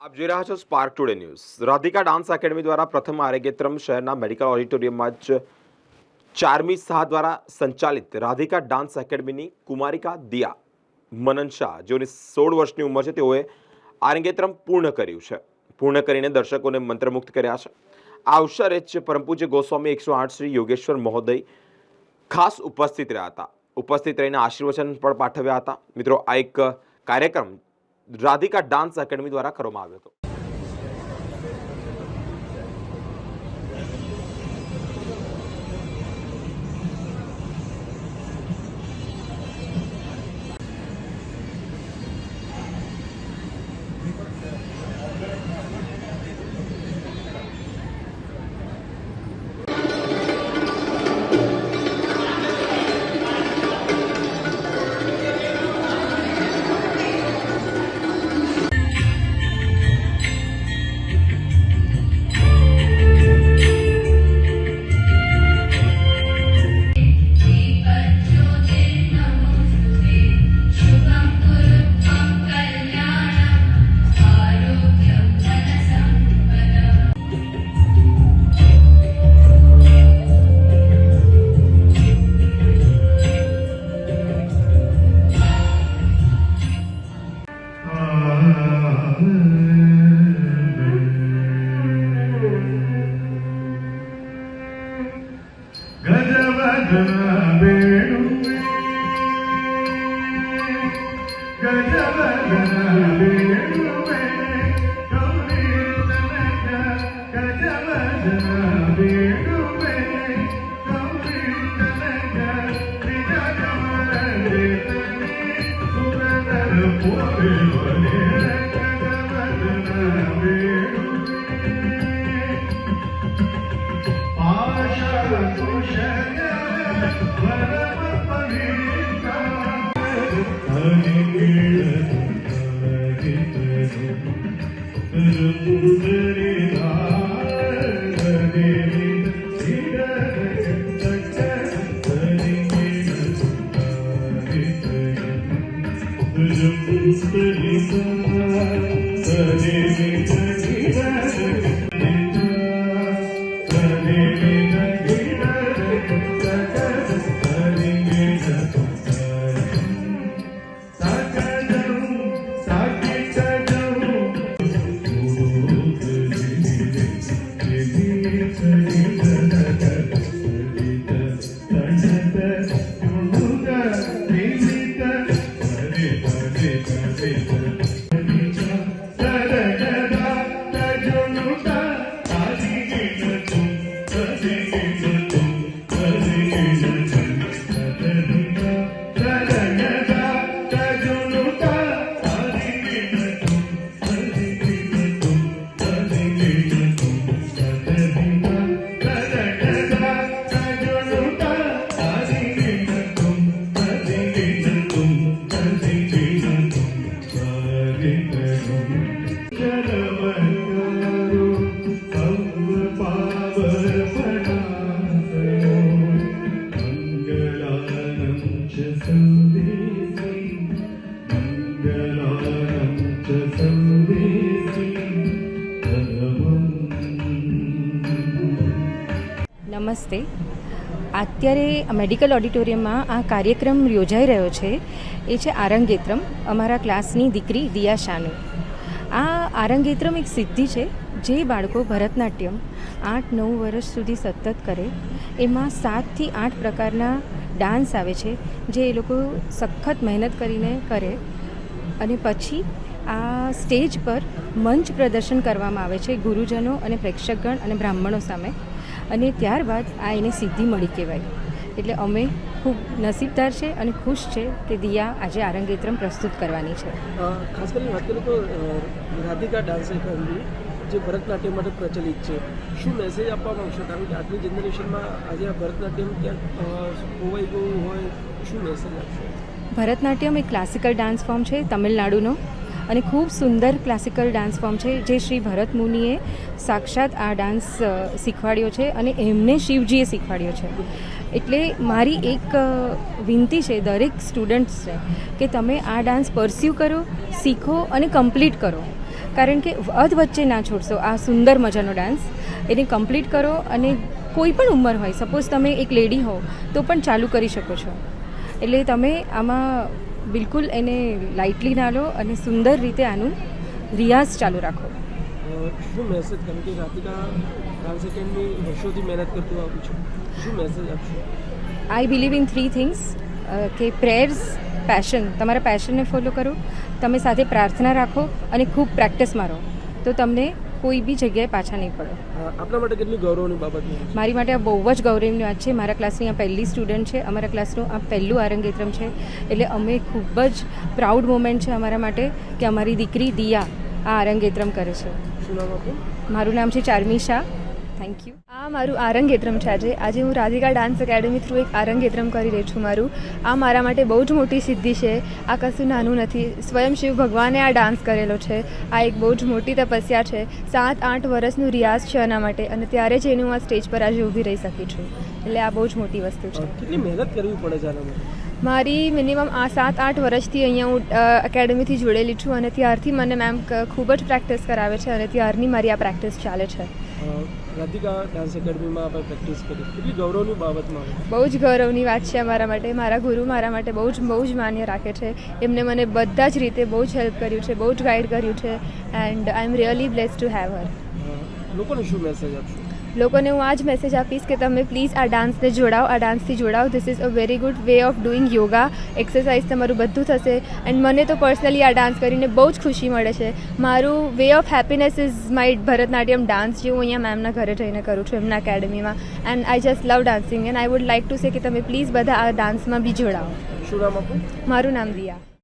આપ જોઈ રહ્યા છો spark today news Radhika dance academy દ્વારા પ્રથમ આરોગ્યત્રમ શહેરના મેડિકલ ઓડિટોરિયમમાં જ ચારમી શાહ દ્વારા સંચાલિત રાધિકા ડાન્સ એકેડમીની કુમારિકા દિયા, મનન શાહ, જેઓની સોળ વર્ષની ઉંમર છે, તેઓએ આરંગેત્રમ પૂર્ણ કર્યું છે. પૂર્ણ કરીને દર્શકોને મંત્રમુગ્ધ કર્યા છે. આ અવસરે જ પરમપૂજ્ય ગોસ્વામી એકસો આઠ શ્રી યોગેશ્વર મહોદય ખાસ ઉપસ્થિત રહ્યા હતા. ઉપસ્થિત રહીને આશીર્વચન પણ પાઠવ્યા હતા. મિત્રો, આ એક કાર્યક્રમ રાધિકા ડાન્સ એકેડમી દ્વારા કરવામાં આવ્યો હતો. ಬಲೆ to the નમસ્તે. અત્યારે મેડિકલ ઓડિટોરિયમમાં આ કાર્યક્રમ યોજાઈ રહ્યો છે. એ છે આરંગેત્રમ, અમારા ક્લાસની દીકરી દિયા શાનુ. આ આરંગેત્રમ એક સિદ્ધિ છે, જે બાળકો ભરતનાટ્યમ આઠ નવ વર્ષ સુધી સતત કરે. એમાં સાતથી આઠ પ્રકારના ડાન્સ આવે છે, જે એ લોકો સખત મહેનત કરીને કરે. અને પછી આ સ્ટેજ પર મંચ પ્રદર્શન કરવામાં આવે છે ગુરુજનો અને પ્રેક્ષકગણ અને બ્રાહ્મણો સામે. અને ત્યારબાદ આ એને સિદ્ધિ મળી કહેવાય. એટલે અમે ખૂબ નસીબદાર છે અને ખુશ છે કે દિયા આજે આરંગેત્રમ પ્રસ્તુત કરવાની છે. ખાસ કરીને વાત કરું તો રાધિકા ડાન્સે કરવી જે ભરતનાટ્યમ માટે પ્રચલિત છે. શું મેસેજ આપવા માંગશો કારણ કે આજની જનરેશનમાં આજે આ ભરતનાટ્યમ ક્યાંક ખોવાઈ ગયું હોય શું મેસેજ આપશો? ભરતનાટ્યમ એક ક્લાસિકલ ડાન્સ ફોર્મ છે તમિલનાડુનો. અને ખૂબ સુંદર ક્લાસિકલ ડાન્સ ફોર્મ છે, જે શ્રી ભરત મુનિએ સાક્ષાત આ ડાન્સ શીખવાડ્યો છે અને એમને શિવજીએ શીખવાડ્યો છે. એટલે મારી એક વિનંતી છે દરેક સ્ટુડન્ટ્સને કે તમે આ ડાન્સ પરસ્યુ કરો, શીખો અને કમ્પ્લીટ કરો. કારણ કે અધ વચ્ચે ના છોડશો, આ સુંદર મજાનો ડાન્સ એને કમ્પ્લીટ કરો અને કોઈ પણ ઉંમર હોય સપોઝ તમે એક લેડી હો તો પણ ચાલુ કરી શકો છો. એટલે તમે આમાં બિલકુલ એને લાઇટલી ના લો અને સુંદર રીતે આનું રિયાઝ ચાલુ રાખો. શું મેસેજ કારણ કે રાધિકા ડાન્સ એકેડમી વર્ષોથી મહેનત કરતું આવું છું. શું મેસેજ આપશો? I believe in three things કે પ્રેયર્સ પેશન તમારા પેશનને ફોલો કરો તમે સાથે પ્રાર્થના રાખો અને ખૂબ પ્રેક્ટિસમાં રહો તો તમને કોઈ બી જગ્યાએ પાછા નહીં પડો. આપના માટે કેટલી ગૌરવની બાબત મારી માટે આ બહુ જ ગૌરવની વાત છે. મારા ક્લાસની આ પહેલી સ્ટુડન્ટ છે. અમારા ક્લાસનું આ પહેલું આરંગેત્રમ છે. એટલે અમે ખૂબ જ પ્રાઉડ મોમેન્ટ છે અમારા માટે કે અમારી દીકરી દિયા આ આરંગેત્રમ કરે છે. મારું નામ છે ચાર્મી શાહ થેન્ક યુ આ મારું આરંગેત્રમ છે આજે. આજે હું રાધિકા ડાન્સ એકેડમી થ્રુ એક આરંગેત્રમ કરી રહી છું મારું. આ મારા માટે બહુ જ મોટી સિદ્ધિ છે. આ કશું નાનું નથી. સ્વયં શિવ ભગવાને આ ડાન્સ કરેલો છે. આ એક બહુ જ મોટી તપસ્યા છે. સાત આઠ વર્ષનું રિયાઝ છે આના માટે અને ત્યારે જ એનું હું આ સ્ટેજ પર આજે ઊભી રહી શકી છું. એટલે આ બહુ જ મોટી વસ્તુ છે. કેટલી મહેનત કરવી પડે છે આના મારી મિનિમમ આ સાત આઠ વર્ષથી અહીંયા હું એકેડમીથી જોડેલી છું અને ત્યારથી મને મેમ ખૂબ જ પ્રેક્ટિસ કરાવે છે અને ત્યારની મારી આ પ્રેક્ટિસ ચાલે છે. રાધિકા ડાન્સ એકેડમીમાં આપણે પ્રેક્ટિસ કરી. કેટલી ગૌરવની બાબતમાં બહુ જ ગૌરવની વાત છે અમારા માટે. મારા ગુરુ મારા માટે બહુ જ બહુ જ માન્ય રાખે છે. એમને મને બધા જ રીતે બહુ જ હેલ્પ કર્યું છે બહુ જ ગાઈડ કર્યું છે. And I am really bless to have her લોકોને શું મેસેજ આપશો? લોકોને હું આ જ મેસેજ આપીશ કે તમે પ્લીઝ આ ડાન્સને જોડાઓ આ ડાન્સથી જોડાઓ this is a very good way of doing yoga exercise તમારું બધું થશે એન્ડ મને તો પર્સનલી આ ડાન્સ કરીને બહુ જ ખુશી મળે છે મારું way of happiness is my Bharatanatyam dance જે હું અહીંયા મેમના ઘરે જઈને કરું છું એમના એકેડમીમાં and I just love dancing and I would like to say કે તમે પ્લીઝ બધા આ ડાન્સમાં બી જોડાઓ શું નામ મારું નામ દિયા